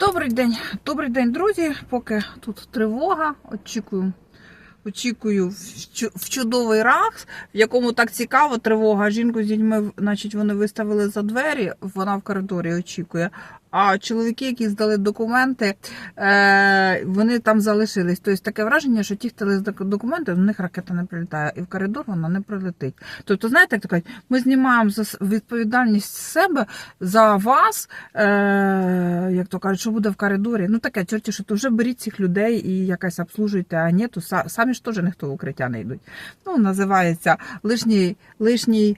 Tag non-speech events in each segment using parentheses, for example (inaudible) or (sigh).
Добрий день, добрий день, друзі. Поки тут тривога, очікую. Очікую в чудовий ракс, в якому так цікаво тривога. Жінку з дітьми, значить, вони виставили за двері, вона в коридорі очікує. А чоловіки, які здали документи, е, вони там залишились. Тобто таке враження, що ті, хто документи, в них ракета не прилітає, і в коридор вона не прилетить. Тобто, знаєте, як кажуть, ми знімаємо за відповідальність себе за вас, е, як то кажуть, що буде в коридорі. Ну таке, чорті, що то вже беріть цих людей і якось обслужуйте, а ні, то самі ж теж ніхто в укриття не йдуть. Ну, називається лишній, лишній,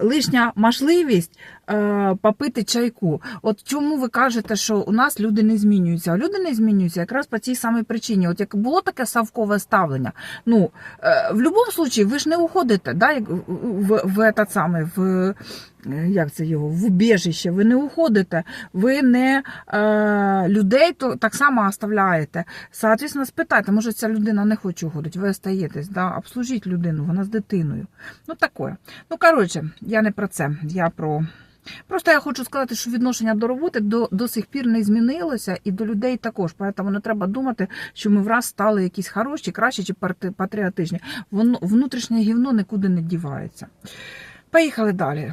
лишня можливість е, попити чайку. От чому ви кажете, що у нас люди не змінюються? Люди не змінюються якраз по цій самій причині. От як було таке савкове ставлення, ну е, в будь-якому випадку ви ж не уходите, да, в, в, в, в, в е, як це його, в убіжище, ви не уходите, ви не е, людей то так само оставляєте. Соответственно, спитайте, може ця людина не хоче уходити, ви остаєтесь, да, обслужіть людину, вона з дитиною. Ну таке. Ну, коротше, я не про це, я про. Просто я хочу сказати, що відношення до роботи до, до сих пір не змінилося, і до людей також. Тому не треба думати, що ми враз стали якісь хороші, кращі чи патріотичні. Воно внутрішнє гівно нікуди не дівається. Поїхали далі.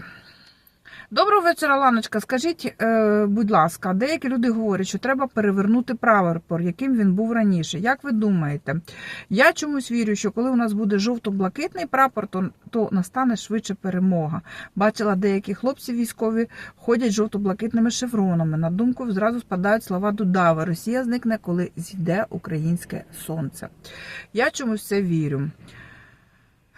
Доброго вечора, Ланочка. Скажіть, е, будь ласка, деякі люди говорять, що треба перевернути прапор, яким він був раніше. Як ви думаєте? Я чомусь вірю, що коли у нас буде жовто-блакитний прапор, то, то настане швидше перемога. Бачила, деякі хлопці військові ходять жовто-блакитними шевронами. На думку зразу спадають слова Дудави. Росія зникне, коли зійде українське сонце. Я чомусь це вірю.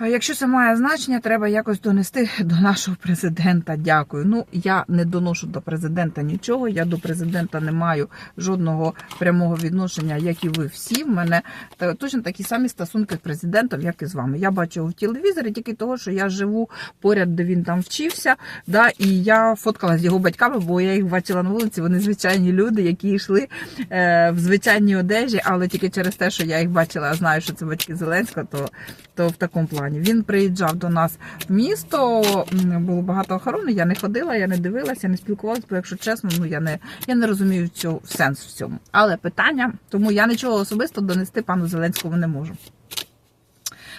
Якщо це має значення, треба якось донести до нашого президента. Дякую. Ну я не доношу до президента нічого. Я до президента не маю жодного прямого відношення, як і ви всі. В мене та- точно такі самі стосунки з президентом, як і з вами. Я бачу в телевізорі тільки того, що я живу поряд, де він там вчився. Да, і я фоткала з його батьками, бо я їх бачила на вулиці. Вони звичайні люди, які йшли е, в звичайній одежі, але тільки через те, що я їх бачила, а знаю, що це батьки Зеленського, то, то в такому плані. Він приїжджав до нас в місто, було багато охорони. Я не ходила, я не дивилася, не спілкувалася, бо якщо чесно, ну я не я не розумію цього сенс в цьому. Але питання, тому я нічого особисто донести пану Зеленському не можу.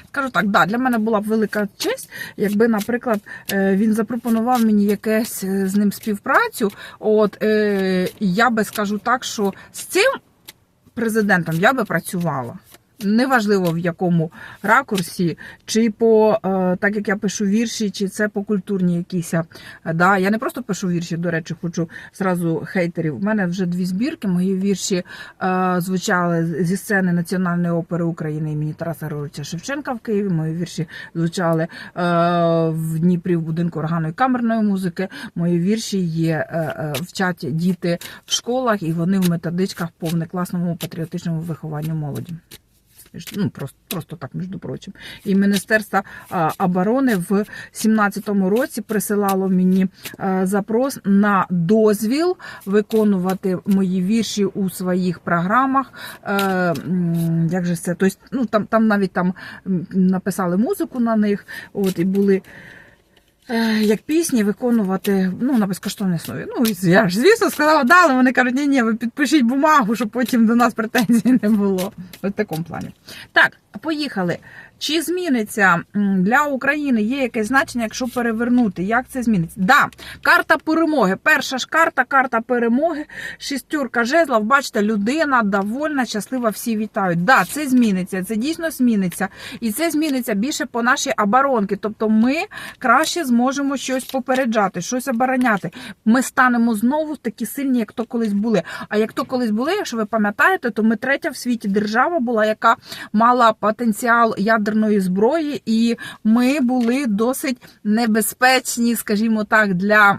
Скажу так, да, для мене була б велика честь, якби, наприклад, е, він запропонував мені якесь е, з ним співпрацю. От е, я би скажу так, що з цим президентом я би працювала. Неважливо в якому ракурсі, чи по е, так як я пишу вірші, чи це по культурні якісь. е, Да. Я не просто пишу вірші, до речі, хочу зразу хейтерів. У мене вже дві збірки. Мої вірші е, звучали зі сцени Національної опери України імені Тараса Григоровича Шевченка в Києві. Мої вірші звучали в Дніпрі в будинку органної камерної музики. Мої вірші є в чаті діти в школах, і вони в методичках по внекласному патріотичному вихованню молоді. Ну, просто, просто так, між прочим. І Міністерство оборони в 17-му році присилало мені а, запрос на дозвіл виконувати мої вірші у своїх програмах. Е, як же це? Тобто, ну, там, там навіть там написали музику на них, от, і були. Е, Як пісні виконувати ну, на безкоштовній основі. Ну, я ж, звісно, сказала, да, але вони кажуть, ні, ні, ви підпишіть бумагу, щоб потім до нас претензій не було. В такому плані. Так, поїхали. Чи зміниться для України є якесь значення, якщо перевернути? Як це зміниться? Да, карта перемоги. Перша ж карта, карта перемоги, шістюрка жезлов. Бачите, людина довольна, щаслива, всі вітають. Да, це зміниться, це дійсно зміниться. І це зміниться більше по нашій оборонки. Тобто ми краще зможемо щось попереджати, щось обороняти. Ми станемо знову такі сильні, як то колись були. А як то колись були, якщо ви пам'ятаєте, то ми третя в світі держава була, яка мала потенціал ядерної зброї, і ми були досить небезпечні, скажімо так, для.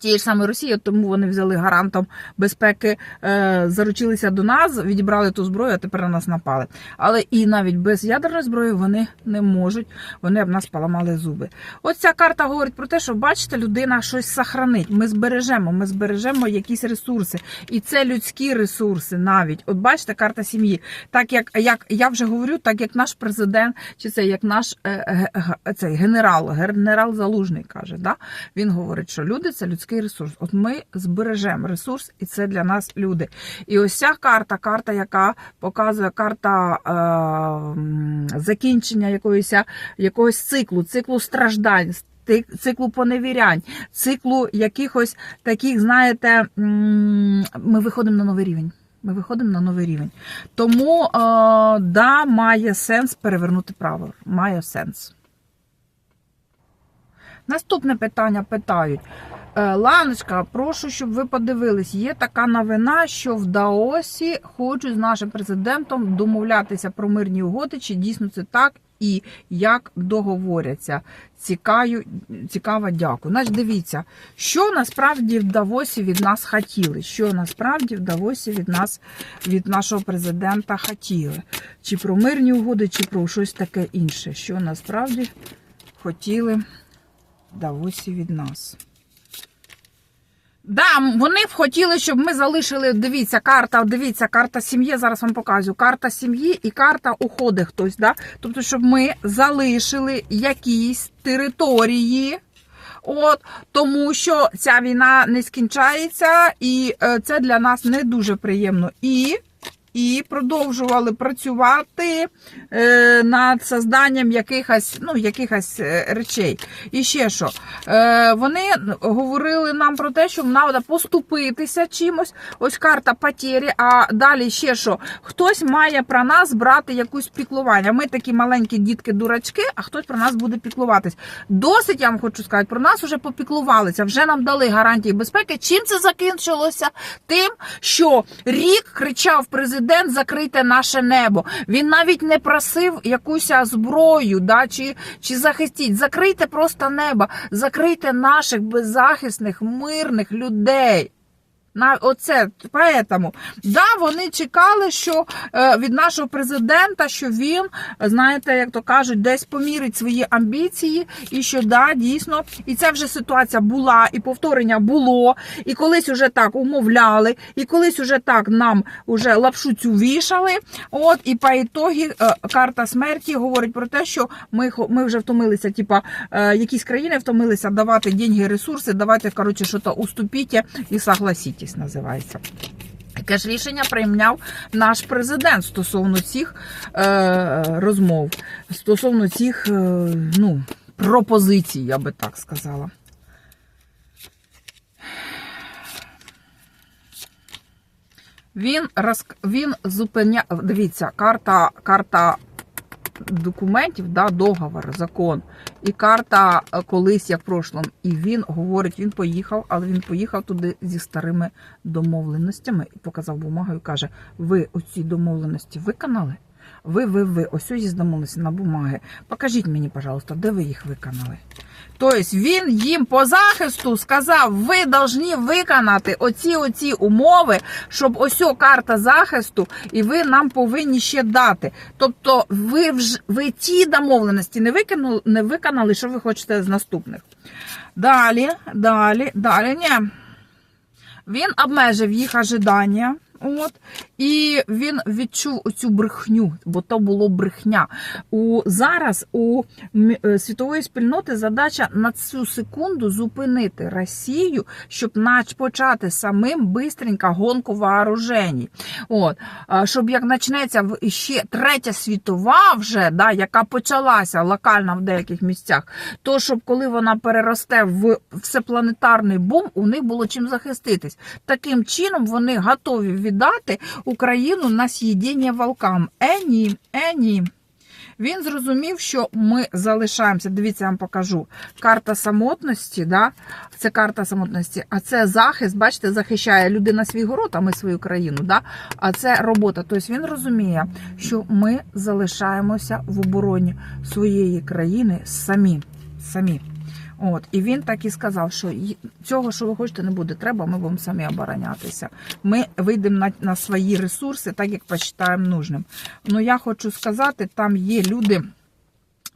Тієї ж саме Росії, тому вони взяли гарантом безпеки, е, заручилися до нас, відібрали ту зброю, а тепер на нас напали. Але і навіть без ядерної зброї вони не можуть, вони б нас поламали зуби. Ось ця карта говорить про те, що бачите, людина щось сохранить. Ми збережемо, ми збережемо якісь ресурси, і це людські ресурси навіть. От бачите, карта сім'ї. Так як як я вже говорю, так як наш президент, чи це як наш е, е, цей генерал, генерал Залужний каже, да? він говорить, що люди це людські людський ресурс. От ми збережемо ресурс, і це для нас люди. І ось ця карта, карта, яка показує карта е, закінчення якоїсь, якогось циклу, циклу страждань. Циклу поневірянь, циклу якихось таких, знаєте, ми виходимо на новий рівень. Ми виходимо на новий рівень. Тому, е, да, має сенс перевернути право. Має сенс. Наступне питання питають. Е, Ланочка, прошу, щоб ви подивились. Є така новина, що в Даосі хочуть з нашим президентом домовлятися про мирні угоди. Чи дійсно це так і як договоряться? Цікаю, цікаво, дякую. Значить, дивіться, що насправді в Давосі від нас хотіли. Що насправді в Давосі від нас, від нашого президента хотіли. Чи про мирні угоди, чи про щось таке інше. Що насправді хотіли в Давосі від нас. Да, вони б хотіли, щоб ми залишили. Дивіться, карта, дивіться, карта сім'ї. Зараз вам показую. Карта сім'ї і карта уходи хтось. Да? Тобто, щоб ми залишили якісь території. От тому, що ця війна не скінчається, і е, це для нас не дуже приємно. І, і продовжували працювати е, над созданням якихось, ну, якихось е, речей. І ще що, е, вони говорили нам про те, що треба поступитися чимось. Ось карта потері, а далі ще що, хтось має про нас брати якусь піклування. Ми такі маленькі дітки-дурачки, а хтось про нас буде піклуватись. Досить, я вам хочу сказати, про нас вже попіклувалися, вже нам дали гарантії безпеки. Чим це закінчилося? Тим, що рік кричав президент закрийте наше небо. Він навіть не просив якусь зброю, да, чи, чи захистіть. Закрийте просто небо, закрийте наших беззахисних, мирних людей. На оце поэтому, да, вони чекали, що е, від нашого президента, що він, знаєте, як то кажуть, десь помірить свої амбіції, і що да, дійсно, і ця вже ситуація була, і повторення було, і колись уже так умовляли, і колись уже так нам уже лапшу цю вішали. От і по ітогі е, карта смерті говорить про те, що ми ми вже втомилися, типа е, якісь країни втомилися давати деньги, ресурси, давайте коротше, що то уступіть і согласіть, називається. Яке ж рішення прийняв наш президент стосовно цих е, розмов, стосовно цих е, ну, пропозицій, я би так сказала. Він роз... він зупиняє. Дивіться, карта, карта документів, да, договор, закон, і карта е, колись, як в прошлому. І він говорить, він поїхав, але він поїхав туди зі старими домовленостями і показав бумагу і каже: ви оці домовленості виконали? Ви, ви, ви, ось ось домовленості на бумаги. Покажіть мені, пожалуйста, де ви їх виконали? Тобто він їм по захисту сказав, ви повинні виконати оці оці умови, щоб ось карта захисту, і ви нам повинні ще дати. Тобто, ви вже ви ті домовленості не виконали, не виконали, що ви хочете з наступних. Далі, далі, далі. Ні. Він обмежив їх ожидання. От, і він відчув оцю брехню, бо то було брехня. У зараз у е, світової спільноти задача на цю секунду зупинити Росію, щоб почати самим бистренько гонку вооружень. От щоб як почнеться ще третя світова, вже да, яка почалася локально в деяких місцях, то щоб коли вона переросте в всепланетарний бум, у них було чим захиститись. Таким чином вони готові віддати Україну на з'їдіння волкам. Е, ні, е, ні. Він зрозумів, що ми залишаємося. Дивіться, я вам покажу. Карта самотності, да? це карта самотності, а це захист, бачите, захищає людина свій город, а ми свою країну. Да? А це робота. Тобто він розуміє, що ми залишаємося в обороні своєї країни самі. самі. От, і він так і сказав, що цього, що ви хочете, не буде треба, ми будемо самі оборонятися. Ми вийдемо на, на свої ресурси, так як посчитаємо нужним. Ну я хочу сказати, там є люди.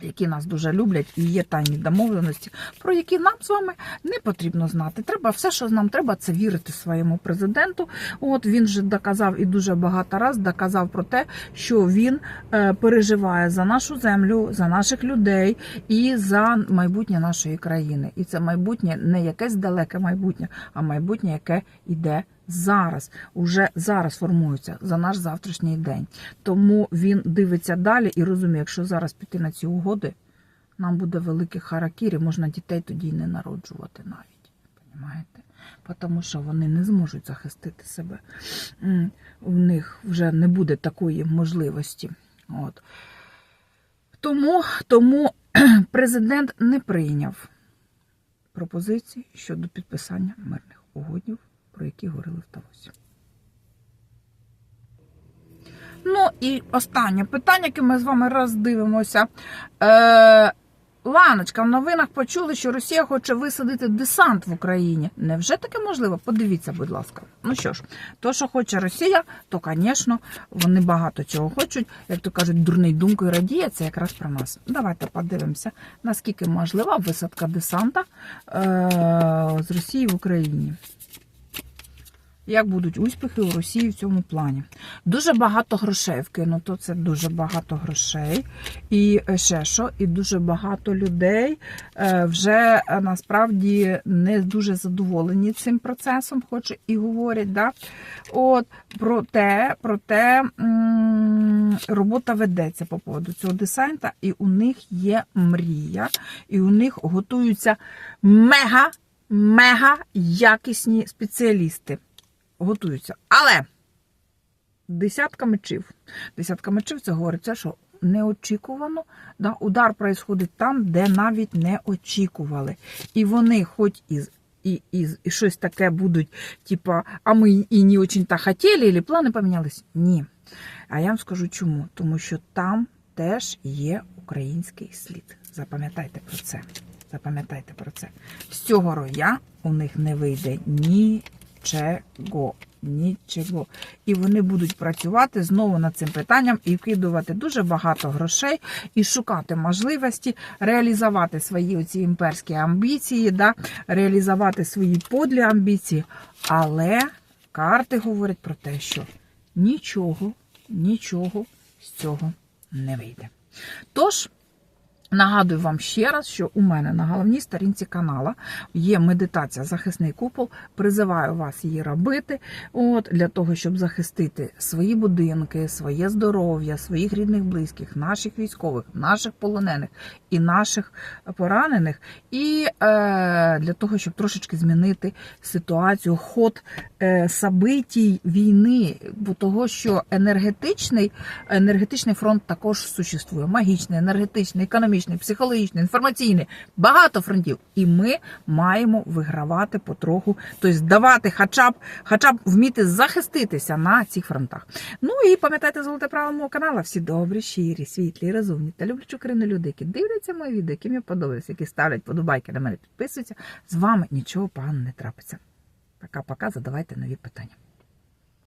Які нас дуже люблять, і є тайні домовленості, про які нам з вами не потрібно знати. Треба все, що нам треба, це вірити своєму президенту. От він же доказав і дуже багато раз доказав про те, що він е, переживає за нашу землю, за наших людей і за майбутнє нашої країни. І це майбутнє не якесь далеке майбутнє, а майбутнє, яке йде зараз, уже зараз формується за наш завтрашній день. Тому він дивиться далі і розуміє, якщо зараз піти на ці угоди, нам буде великий харакір, і можна дітей тоді й не народжувати навіть. Понімаєте? Тому що вони не зможуть захистити себе. У них вже не буде такої можливості. От. Тому, тому (clears throat) президент не прийняв пропозиції щодо підписання мирних угодів, про які говорили в Тавосі. Ну і останнє питання, яке ми з вами роздивимося. Е, Ланочка, в новинах почули, що Росія хоче висадити десант в Україні. Невже таке можливо? Подивіться, будь ласка. Ну що ж, то, що хоче Росія, то, звісно, вони багато чого хочуть. Як то кажуть, дурний думкою радіє, це якраз про нас. Давайте подивимося, наскільки можлива висадка десанта е- з Росії в Україні. Як будуть успіхи у Росії в цьому плані? Дуже багато грошей вкинуто, це дуже багато грошей. І ще що, і дуже багато людей е, вже е, насправді не дуже задоволені цим процесом, хоч і говорять. Да? От, проте, проте робота ведеться по поводу цього десанта, і у них є мрія, і у них готуються мега, мега якісні спеціалісти готуються. Але десятка мечів. Десятка мечів це говориться, що неочікувано. Да, удар происходить там, де навіть не очікували. І вони, хоч і, і, і, і щось таке будуть, типа, а ми і не очень так хотіли, і плани помінялись. Ні. А я вам скажу чому. Тому що там теж є український слід. Запам'ятайте про це. Запам'ятайте про це. З цього роя у них не вийде нічого. Нічого. І вони будуть працювати знову над цим питанням і вкидувати дуже багато грошей і шукати можливості реалізувати свої оці імперські амбіції, да, реалізувати свої подлі амбіції. Але карти говорять про те, що нічого, нічого з цього не вийде. Тож. Нагадую вам ще раз, що у мене на головній сторінці канала є медитація Захисний купол. Призиваю вас її робити от, для того, щоб захистити свої будинки, своє здоров'я, своїх рідних, близьких, наших військових, наших полонених і наших поранених, і е, для того, щоб трошечки змінити ситуацію, ход е, собитій війни, бо того, що енергетичний, енергетичний фронт також существує. Магічний, енергетичний, економічний, психологічний, інформаційний, багато фронтів. І ми маємо вигравати потроху, тобто давати хоча б, хоча б вміти захиститися на цих фронтах. Ну і пам'ятайте золоте право мого каналу. Всі добрі, щирі, світлі, розумні та люблячі Україну люди, які дивляться мої відео, які мені подобаються, які ставлять подобайки на мене, підписуються. З вами нічого поганого не трапиться. Пока-пока, задавайте нові питання.